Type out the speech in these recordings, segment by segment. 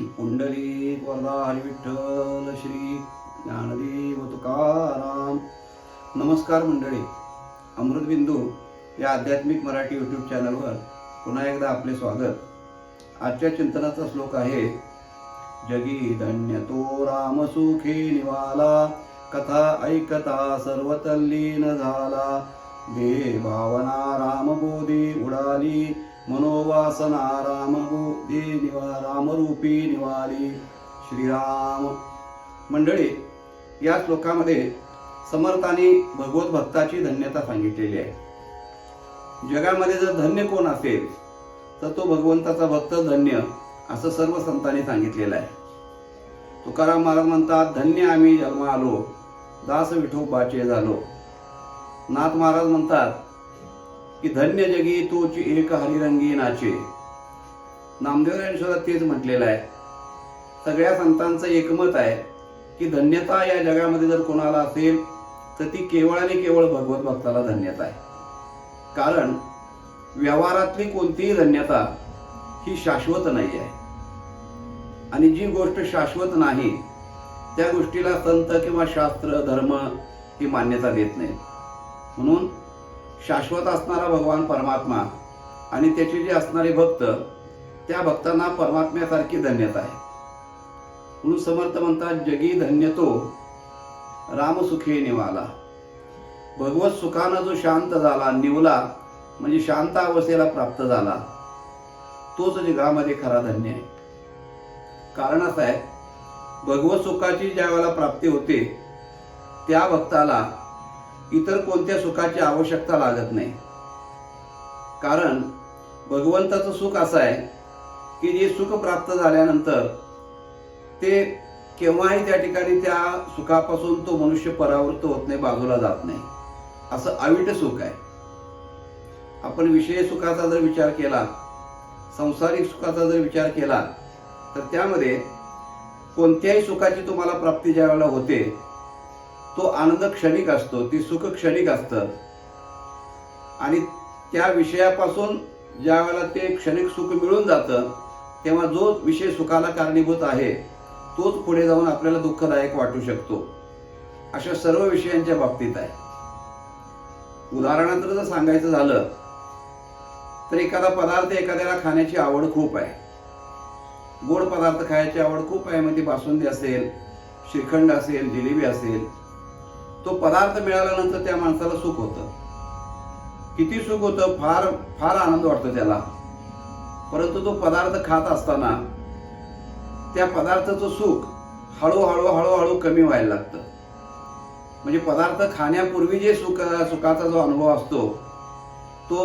पुंडलिक वरदा विठ्ठल श्री ज्ञानदेव तुकाराम. नमस्कार मंडळी. अमृतबिंदू या आध्यात्मिक मराठी यूट्यूब चॅनलवर पुन्हा एकदा आपले स्वागत. आजच्या चिंतनाचा श्लोक आहे जगी धन्य तो राम सुखे निवाला कथा ऐकता सर्व तल्लीन झाला. दे भावना राम बोधी उडाली मनोवासना राम बोधी निवा रामरूपी निवारी श्रीराम. मंडळी या श्लोकामध्ये समर्थांनी भगवत भक्ताची धन्यता सांगितलेली आहे. जगामध्ये जर धन्य कोण असेल तर तो भगवंताचा भक्त धन्य असं सर्व संतांनी सांगितलेलं आहे. तुकाराम महाराज म्हणतात धन्य आम्ही जन्म आलो दास विठोबाचे झालो. नाथ महाराज म्हणतात की धन्य जगी तोची एक हरिरंगी नाचे नामदेव सुद्धा तेच म्हटलेलं आहे. सगळ्या संतांचं एकमत आहे की धन्यता या जगामध्ये जर कोणाला असेल तर ती केवळ आणि केवळ भगवत भक्ताला धन्यता आहे. कारण व्यवहारातली कोणतीही धन्यता ही शाश्वत नाही आहे. आणि जी गोष्ट शाश्वत नाही त्या गोष्टीला संत किंवा शास्त्र धर्म ही मान्यता देत नाही म्हणून शाश्वत असणारा भगवान परमात्मा आणि त्याचे जे असणारे भक्त त्या भक्तांना परमात्म्यासारखी धन्यता आहे. म्हणून समर्थ म्हणतात जगी धन्य तो रामसुखे निवाला. भगवत सुखानं जो शांत झाला निवला म्हणजे शांत अवस्थेला प्राप्त झाला तोच जगामध्ये खरा धन्य आहे. कारण असं आहे भगवत सुखाची ज्या वेळेला प्राप्ती होते त्या भक्ताला इतर कोणत्या सुखाची आवश्यकता लागत नाही. कारण भगवंताचं सुख असं आहे की जे सुख प्राप्त झाल्यानंतर ते केव्हाही त्या ठिकाणी त्या सुखापासून तो मनुष्य परावृत्त होत नाही बाजूला जात नाही. असं अविट सुख आहे. आपण विषय सुखाचा जर विचार केला संसारिक सुखाचा जर विचार केला तर त्यामध्ये कोणत्याही सुखाची तुम्हाला प्राप्ती ज्या वेळेला होते तो आनंद क्षणिक असतो ती सुख क्षणिक असतं. आणि त्या विषयापासून ज्या वेळेला ते क्षणिक सुख मिळून जातं तेव्हा जो विषय सुखाला कारणीभूत आहे तोच पुढे जाऊन आपल्याला दुःखदायक वाटू शकतो. अशा सर्व विषयांच्या बाबतीत आहे. उदाहरणार्थ जर सांगायचं झालं तर एखादा पदार्थ एखाद्याला खाण्याची आवड खूप आहे. गोड पदार्थ खायची आवड खूप आहे मग ती बासुंदी असेल श्रीखंड असेल जिलेबी असेल तो पदार्थ मिळाल्यानंतर त्या माणसाला सुख होतं. किती सुख होतं फार फार आनंद वाटतो त्याला. परंतु तो पदार्थ खात असताना त्या पदार्थाचं सुख हळूहळू हळूहळू कमी व्हायला लागतं. म्हणजे पदार्थ खाण्यापूर्वी जे सुख सुखाचा जो अनुभव असतो तो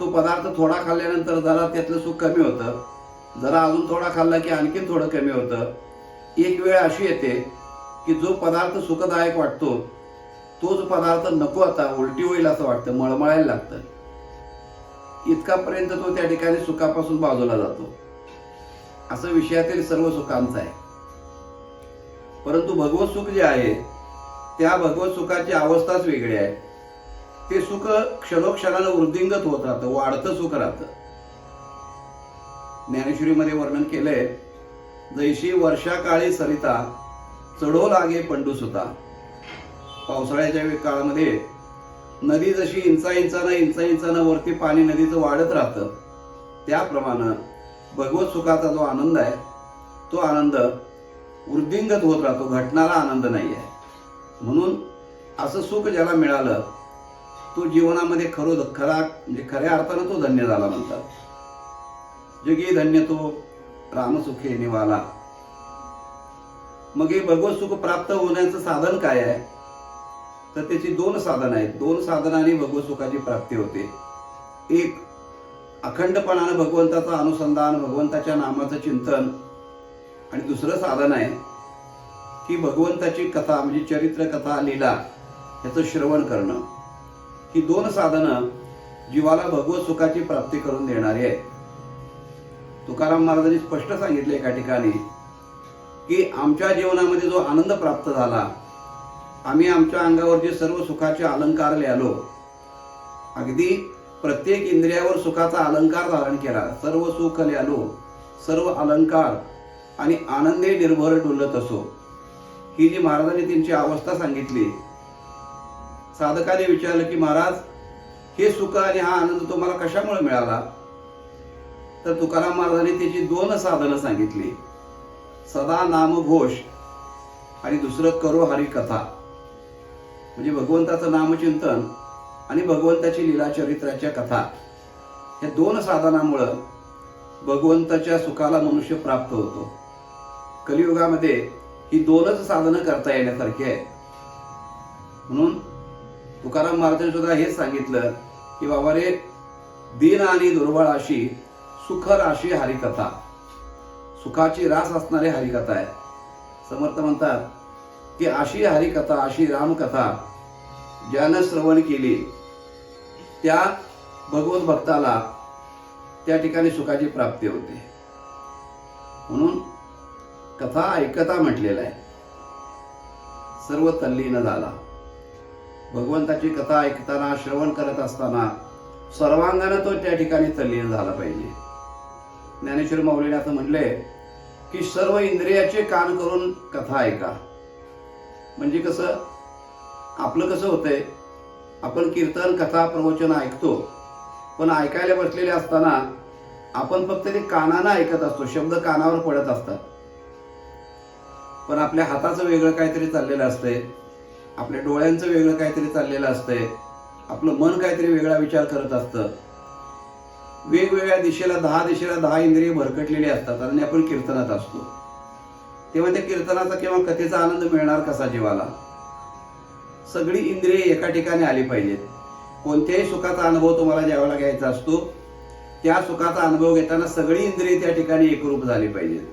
तो पदार्थ थोडा खाल्ल्यानंतर जरा त्यातलं सुख कमी होतं. जरा अजून थोडा खाल्ला की आणखीन थोडं कमी होतं. एक वेळ अशी येते की जो पदार्थ सुखदायक वाटतो तोच पदार्थ नको आता उलटी होईल असं वाटतं मळमळायला लागतं. इतकापर्यंत तो त्या ठिकाणी सुखापासून बाजूला जातो. असं विषयातील सर्व सुखांचं आहे. परंतु भगवत सुख जे आहे त्या भगवत सुखाची अवस्थाच वेगळी आहे. ते सुख क्षणोक्षणानं वृद्धिंगत होत राहतं वाढतं सुख राहतं. ज्ञानेश्वरीमध्ये वर्णन केलंय जैशी वर्षा काळी सरिता चढो लागे पंडू सुता पावसाळ्याच्या काळामध्ये नदी जशी इंचा इंचानं इंचा इंचानं वरती पाणी नदीचं वाढत राहतं त्याप्रमाणे भगवत सुखाचा जो आनंद आहे तो आनंद वृद्धिंगत होत राहतो घटणारा आनंद नाही आहे. म्हणून असं सुख ज्याला मिळालं तो जीवनामध्ये खरो खरा म्हणजे खऱ्या अर्थानं तो धन्य झाला म्हणतात. जगी धन्य तो रामसुखे निवाला. मग हे भगवत सुख प्राप्त होण्याचं साधन काय आहे? तर त्याची दोन साधनं आहेत. दोन साधनाने भगवत सुखाची प्राप्ती होते. एक अखंडपणानं भगवंताचं अनुसंधान भगवंताच्या नामाचं चिंतन. आणि दुसरं साधन आहे की भगवंताची कथा म्हणजे चरित्र कथा लीला याचं श्रवण करणं. ही दोन साधनं जीवाला भगवत सुखाची प्राप्ती करून देणारी आहेत. तुकाराम महाराजांनी स्पष्ट सांगितले एका ठिकाणी की आमच्या जीवनामध्ये जो आनंद प्राप्त झाला आम्ही आमच्या अंगावर जे सर्व सुखाचे अलंकार लिहिलो अगदी प्रत्येक इंद्रियावर सुखाचा अलंकार धारण केला सर्व सुख लिहिलो सर्व अलंकार आणि आनंदे निर्भर डुलत असो. ही जी महाराजांनी त्यांची अवस्था सांगितली साधकाने विचारलं की महाराज हे सुख आणि हा आनंद तुम्हाला कशामुळे मिळाला? तर तुकाराम महाराजांनी त्याची दोन साधनं सांगितली. सदा नामघोष आणि दुसरं करो हरी कथा. म्हणजे भगवंताचं नामचिंतन आणि भगवंताची लीला चरित्राच्या कथा या दोन साधनामुळं भगवंताच्या सुखाला मनुष्य प्राप्त होतो. कलियुगामध्ये ही दोनच साधनं करता येण्यासारखी आहे म्हणून तुकाराम महाराजांनी सुद्धा हेच सांगितलं की बाबा रे दीन आणि दुर्बळ अशी सुख राशी हरिकथा. सुखाची रास असणारी हरिकथा आहे. समर्थ म्हणतात की अशी हरिकथा अशी रामकथा ज्यानं श्रवण केली त्या भगवत भक्ताला त्या ठिकाणी सुखाची प्राप्ती होते. म्हणून कथा ऐकता म्हटलेलं आहे. सर्व तल्लीन झाला. भगवंताची कथा ऐकताना श्रवण करत असताना सर्वांगानं तो त्या ठिकाणी तल्लीन झाला पाहिजे. ज्ञानेश्वर माऊलीने असं म्हणले की सर्व इंद्रियाचे कान करून कथा ऐका. म्हणजे कसं आपलं कसं होतंय आपण कीर्तन कथा प्रवचन ऐकतो पण ऐकायला बसलेले असताना आपण फक्त ते कानानं ऐकत असतो शब्द कानावर पडत असतात. पण आपल्या हाताचं वेगळं काहीतरी चाललेलं असतंय आपल्या डोळ्यांचं वेगळं काहीतरी चाललेलं असतंय आपलं मन काहीतरी वेगळा विचार करत असतं. वेगवेगळ्या दिशेला दहा दिशेला दहा इंद्रिय भरकटलेली असतात आणि आपण कीर्तनात असतो. तेव्हा त्या कीर्तनाचा किंवा कथेचा आनंद मिळणार कसा जीवाला? सगळी इंद्रिय एका ठिकाणी आली पाहिजेत. कोणत्याही सुखाचा अनुभव तुम्हाला ज्यावेळेला घ्यायचा असतो त्या सुखाचा अनुभव घेताना सगळी इंद्रिय त्या ठिकाणी एकरूप झाली पाहिजेत.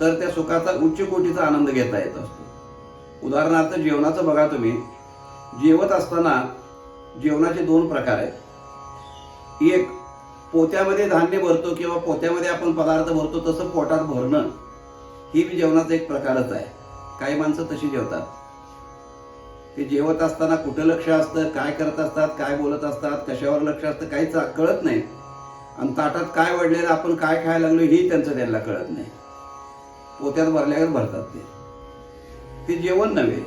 तर त्या सुखाचा उच्च कोटीचा आनंद घेता येत असतो. उदाहरणार्थ जेवणाचं बघा तुम्ही. जेवत असताना जेवणाचे दोन प्रकार आहेत. एक पोत्यामध्ये धान्य भरतो किंवा पोत्यामध्ये आपण पदार्थ भरतो तसं पोटात भरणं. ही बी जेवणाचा एक प्रकारच आहे. काही माणसं तशी जेवतात. ते जेवत असताना कुठं लक्ष असतं काय करत असतात काय बोलत असतात कशावर लक्ष असतं काहीच कळत नाही. आणि ताटात काय वाढलेलं आपण काय खायला लागलो हे त्यांचं त्यांना कळत नाही. पोत्यात भरल्यावर भरतात ते. ते जेवण नव्हे.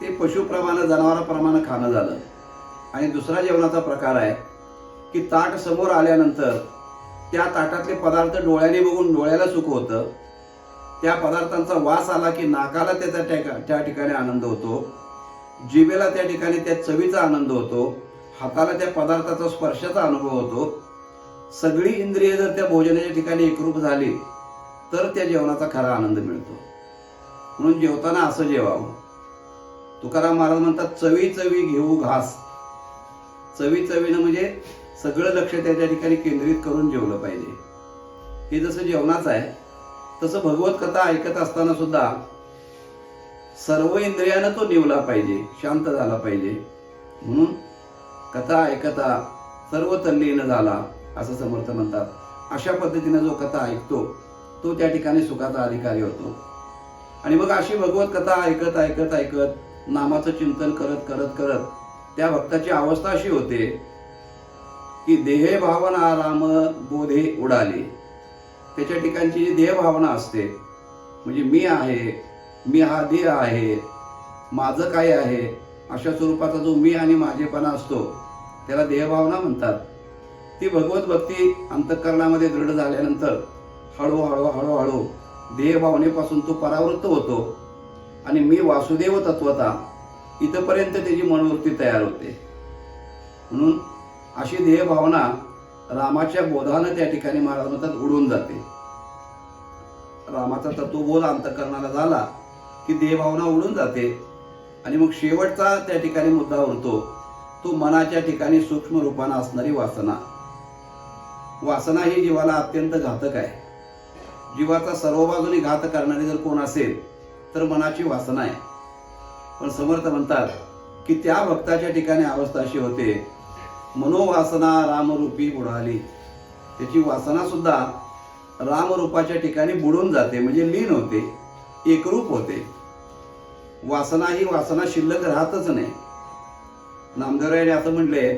ते पशुप्रमाणे जनावराप्रमाणे खाणं झालं. आणि दुसरा जेवणाचा प्रकार आहे की ताट समोर आल्यानंतर त्या ताटातले पदार्थ डोळ्याने बघून डोळ्याला सुख होतं. त्या पदार्थांचा वास आला की नाकाला त्याचा त्या त्या ठिकाणी आनंद होतो. जिभेला त्या ठिकाणी त्या चवीचा आनंद होतो. हाताला त्या पदार्थाचा स्पर्शाचा अनुभव होतो. सगळी इंद्रिय जर त्या भोजनाच्या ठिकाणी एकरूप झाली तर त्या जेवणाचा खरा आनंद मिळतो. म्हणून जेवताना असं जेवावं. तुकाराम महाराज म्हणतात चवी चवी घेऊ घास. चवी चवीनं म्हणजे सगळं लक्ष त्याच्या ठिकाणी केंद्रित करून जेवलं पाहिजे. हे जसं जेवणाचं आहे तसं भगवत कथा ऐकत असताना सुद्धा सर्व इंद्रियानं तो निवला पाहिजे शांत झाला पाहिजे. म्हणून कथा ऐकता सर्व तल्लीन झाला असं समर्थ म्हणतात. अशा पद्धतीने जो कथा ऐकतो तो त्या ठिकाणी सुखाचा अधिकारी होतो. आणि मग अशी भगवत कथा ऐकत ऐकत ऐकत नामाचं चिंतन करत करत करत त्या भक्ताची अवस्था अशी होते की देहे भावना राम बोधे उडाले. त्याच्या ठिकाणची जी देहभावना असते म्हणजे मी आहे मी हा देह आहे माझं काय आहे अशा स्वरूपाचा जो मी आणि माझेपणा असतो त्याला देहभावना म्हणतात. ती भगवत भक्ती अंतःकरणामध्ये दृढ झाल्यानंतर हळूहळू हळूहळू देहभावनेपासून तो परावृत्त होतो. आणि मी वासुदेव तत्वता इथपर्यंत त्याची मनोवृत्ती तयार होते. म्हणून अशी ध्येयभावना रामाच्या बोधानं त्या ठिकाणी महाराज म्हणतात उडून जाते. रामाचा तत्वबोध अंतकरणाला झाला की देहभावना उडून जाते आणि मग शेवटचा त्या ठिकाणी मुद्दा उरतो तो मनाच्या ठिकाणी सूक्ष्म रूपानं असणारी वासना. वासना ही जीवाला अत्यंत घातक आहे. जीवाचा सर्व बाजूने घात करणारी जर कोण असेल तर मनाची वासना आहे. पण समर्थ म्हणतात की त्या भक्ताच्या ठिकाणी अवस्था अशी होते मनोवासना रामरूपी बुडाली. त्याची वासना सुद्धा रामरूपाच्या ठिकाणी बुडून जाते म्हणजे लीन होते एकरूप होते. वासना ही वासना शिल्लक राहतच नाही. नामदेवरायने असं म्हणले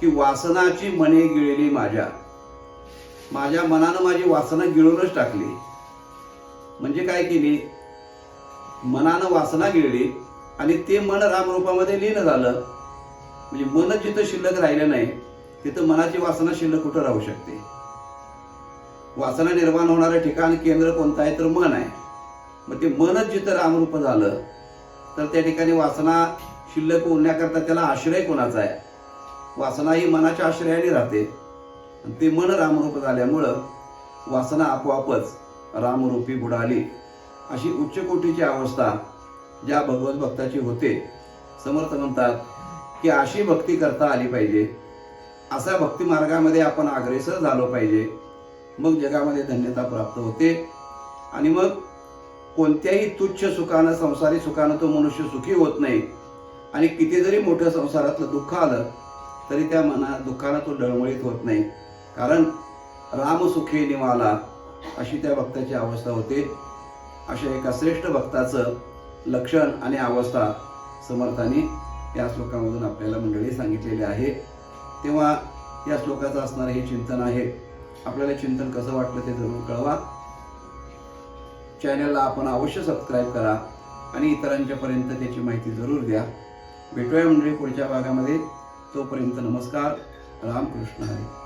की वासनाची मने गिळली माझ्या. माझ्या मनानं माझी वासना गिळूनच टाकली. म्हणजे काय केली? मनानं वासना गिळली आणि ते मन रामरूपामध्ये लीन झालं. म्हणजे मन जिथं शिल्लक राहिलं नाही तिथं मनाची वासना शिल्लक कुठं राहू शकते? वासना निर्माण होणारं ठिकाण केंद्र कोणतं आहे? तर मन आहे. मग ते मनच जिथं रामरूप झालं तर त्या ठिकाणी वासना शिल्लक होण्याकरता त्याला आश्रय कोणाचा आहे? वासना ही मनाच्या आश्रयाने राहते. आणि ते मन रामरूप झाल्यामुळं वासना आपोआपच रामरूपी बुडाली. अशी उच्च कोटीची अवस्था ज्या भगवत भक्ताची होते. समर्थ म्हणतात की अशी भक्ती करता आली पाहिजे. असा भक्ती मार्गामध्ये आपण अग्रेसर झालो पाहिजे. मग जगामध्ये धन्यता प्राप्त होते. आणि मग कोणत्याही तुच्छ सुखानं संसारी सुखानं तो मनुष्य सुखी होत नाही. आणि किती जरी मोठ्या संसारातलं दुःख आलं तरी त्या मना दुःखानं तो डळमळीत होत नाही. कारण राम सुखे निवाला अशी त्या भक्ताची अवस्था होते. अशा एका श्रेष्ठ भक्ताचं लक्षण आणि अवस्था समर्थाने या श्लोकामधून आपल्याला मंडळी सांगितलेली आहे. तेव्हा या श्लोकाचं असणारं हे चिंतन आहे. आपल्याला चिंतन कसं वाटलं ते जरूर कळवा. चॅनलला आपण अवश्य सबस्क्राईब करा आणि इतरांच्यापर्यंत त्याची माहिती जरूर द्या. भेटूया मंडळी पुढच्या भागामध्ये. तोपर्यंत नमस्कार. रामकृष्ण हरी.